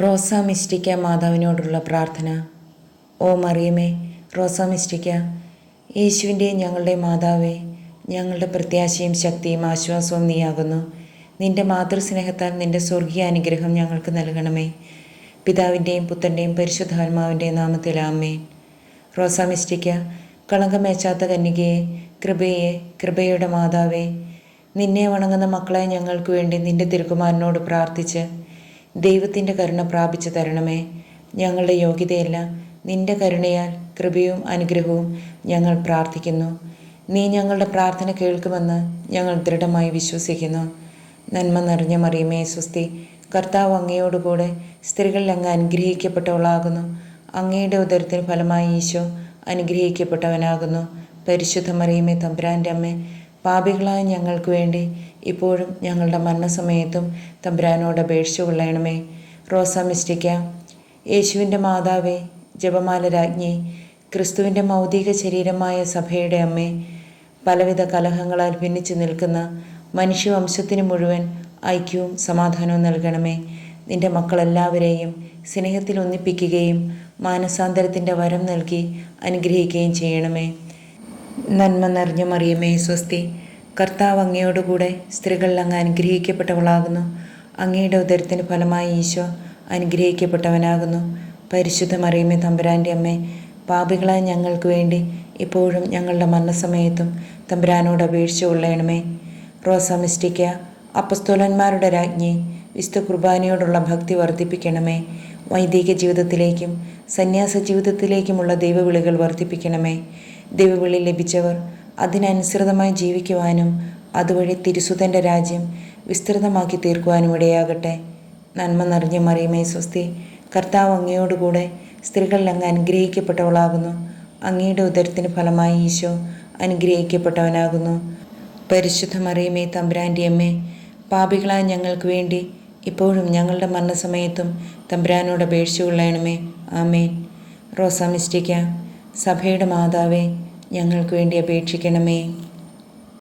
റോസ മിസ്റ്റിക്ക മാതാവിനോടുള്ള പ്രാർത്ഥന. ഓ മറിയമേ റോസ മിസ്റ്റിക്ക യേശുവിന്റെ ഞങ്ങളുടെ മാതാവേ ഞങ്ങളുടെ പ്രത്യാശയും ശക്തിയും ആശ്വാസവും നീയാകുന്നു. നിന്റെ മാതൃസ്നേഹത്താൽ നിന്റെ സ്വർഗീയ അനുഗ്രഹം ഞങ്ങൾക്ക് നൽകണമേ. പിതാവിന്റെയും പുത്രന്റെയും പരിശുദ്ധാത്മാവിന്റെയും നാമത്തിൽ ആമേൻ. റോസ മിസ്റ്റിക്ക കളങ്കമേച്ചാത്ത കന്യകയെ കൃപയെ കൃപയുടെ മാതാവേ നിന്നെ വണങ്ങുന്ന മക്കളെ ഞങ്ങൾക്ക് വേണ്ടി നിന്റെ തിരുക്കുമാരനോട് പ്രാർത്ഥിച്ച് ദൈവത്തിന്റെ കരുണ പ്രാപിച്ചു തരണമേ. ഞങ്ങളുടെ യോഗ്യതയല്ല. നിന്റെ കരുണയാൽ കൃപയും അനുഗ്രഹവും ഞങ്ങൾ പ്രാർത്ഥിക്കുന്നു. നീ ഞങ്ങളുടെ പ്രാർത്ഥന കേൾക്കുമെന്ന് ഞങ്ങൾ ദൃഢമായി വിശ്വസിക്കുന്നു. നന്മ നിറഞ്ഞ മറിയമേ സ്വസ്തി. കർത്താവ് അങ്ങയോടുകൂടെ സ്ത്രീകളിൽ അങ്ങ് അനുഗ്രഹിക്കപ്പെട്ടവളാകുന്നു. അങ്ങയുടെ ഉദരത്തിന് ഫലമായി ഈശോ അനുഗ്രഹിക്കപ്പെട്ടവനാകുന്നു. പരിശുദ്ധ മറിയമേ തമ്പുരാന്റെ അമ്മേ പാപികളായ ഞങ്ങൾക്ക് വേണ്ടി ഇപ്പോഴും ഞങ്ങളുടെ മരണസമയത്തും തമ്പുരാനോട് അപേക്ഷിച്ചു കൊള്ളണമേ. റോസ മിസ്റ്റിക്ക യേശുവിന്റെ മാതാവേ ജപമാല രാജ്ഞി ക്രിസ്തുവിന്റെ മൗതിക ശരീരമായ സഭയുടെ അമ്മേ പലവിധ കലഹങ്ങളാൽ ഭിന്നിച്ചു നിൽക്കുന്ന മനുഷ്യവംശത്തിന് മുഴുവൻ ഐക്യവും സമാധാനവും നൽകണമേ. നിന്റെ മക്കളെല്ലാവരെയും സ്നേഹത്തിൽ ഒന്നിപ്പിക്കുകയും മാനസാന്തരത്തിന്റെ വരം നൽകി അനുഗ്രഹിക്കുകയും ചെയ്യണമേ. നന്മ നിറഞ്ഞ മറിയമേ സ്വസ്തി. കർത്താവ് അങ്ങയോടുകൂടെ സ്ത്രീകളിൽ അങ്ങ് അനുഗ്രഹിക്കപ്പെട്ടവളാകുന്നു. അങ്ങയുടെ ഉദരത്തിന് ഫലമായി ഈശോ അനുഗ്രഹിക്കപ്പെട്ടവനാകുന്നു. പരിശുദ്ധ മറിയമേ തമ്പുരാന്റെ അമ്മേ പാപികളായ ഞങ്ങൾക്ക് വേണ്ടി ഇപ്പോഴും ഞങ്ങളുടെ മരണസമയത്തും തമ്പുരാനോട് അപേക്ഷിച്ചു കൊള്ളണമേ. റോസ മിസ്റ്റിക്ക അപ്പസ്തോലന്മാരുടെ രാജ്ഞി വിശുദ്ധ കുർബാനയോടുള്ള ഭക്തി വർദ്ധിപ്പിക്കണമേ. വൈദിക ജീവിതത്തിലേക്കും സന്യാസ ജീവിതത്തിലേക്കുമുള്ള ദൈവവിളികൾ വർദ്ധിപ്പിക്കണമേ. ദൈവവിളി ലഭിച്ചവർ. അതിനനുസൃതമായി ജീവിക്കുവാനും അതുവഴി തിരുസുതന്റെ രാജ്യം വിസ്തൃതമാക്കി തീർക്കുവാനും ഇടയാകട്ടെ. നന്മ നിറഞ്ഞ മറിയമേ സ്വസ്തി കർത്താവ് അങ്ങയോടുകൂടെ സ്ത്രീകളിൽ അങ്ങ് അനുഗ്രഹിക്കപ്പെട്ടവളാകുന്നു. അങ്ങയുടെ ഉദരത്തിന് ഫലമായി ഈശോ അനുഗ്രഹിക്കപ്പെട്ടവനാകുന്നു. പരിശുദ്ധ മറിയമേ തമ്പുരാന്റെ അമ്മേ പാപികളായ ഞങ്ങൾക്ക് വേണ്ടി ഇപ്പോഴും ഞങ്ങളുടെ മരണസമയത്തും തമ്പുരാനോട് അപേക്ഷിച്ചുകൊള്ളണമേ. ആമേൻ. റോസ മിസ്റ്റിക്ക. സഭയുടെ മാതാവേ ഞങ്ങൾക്ക് വേണ്ടി അപേക്ഷിക്കണമേ.